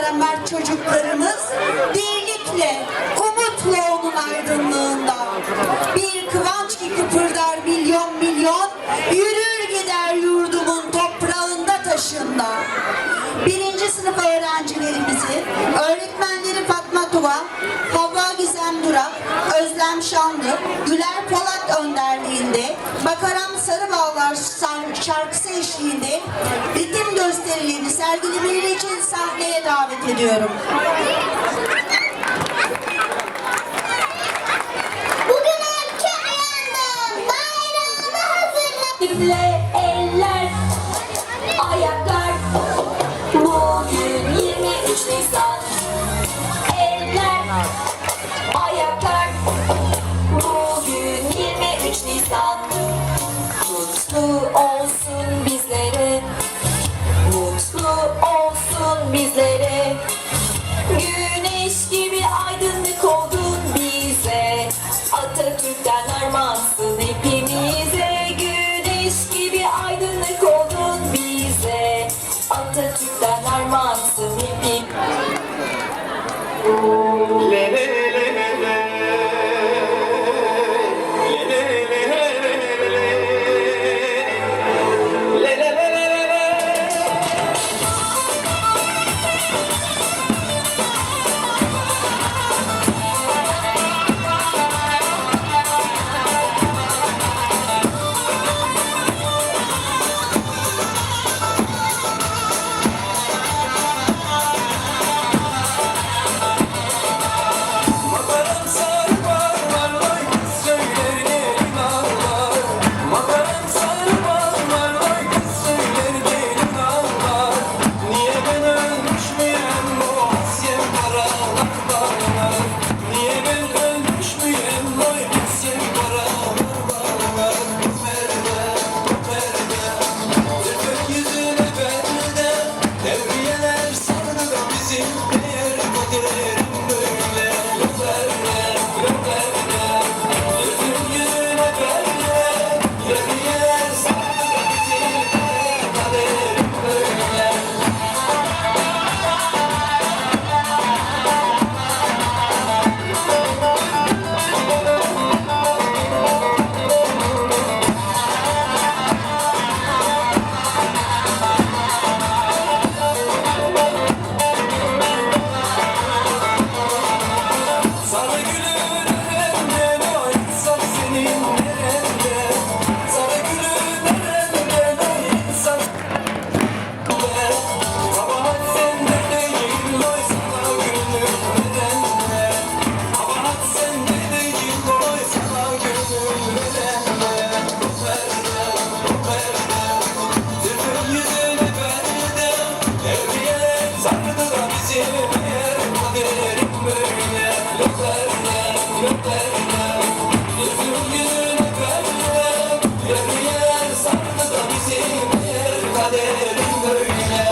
mert çocuklarımız birlikle, umutla onun aydınlığında. Bir kıvanç ki kıpırdar milyon milyon, yürür gider yurdumun toprağında taşında. Birinci sınıf öğrencilerimizi, öğretmenleri Fatma Tuva, Durak, Özlem Şanlı, Güler Polat önderliğinde Bakaram Sarıbağlar şar- şarkısı eşliğinde ritim gösterilerini sergilemeleri için sahneye davet ediyorum. Bugün erken uyandım. Bayrağımı hazırladım. Elimle eller, ayaklar Bugün 23 Nisan Eller, Armağansın hepimize. Güneş gibi aydınlık oldun bize. Atatürk'ten armağansın hepimize Kaderim böyle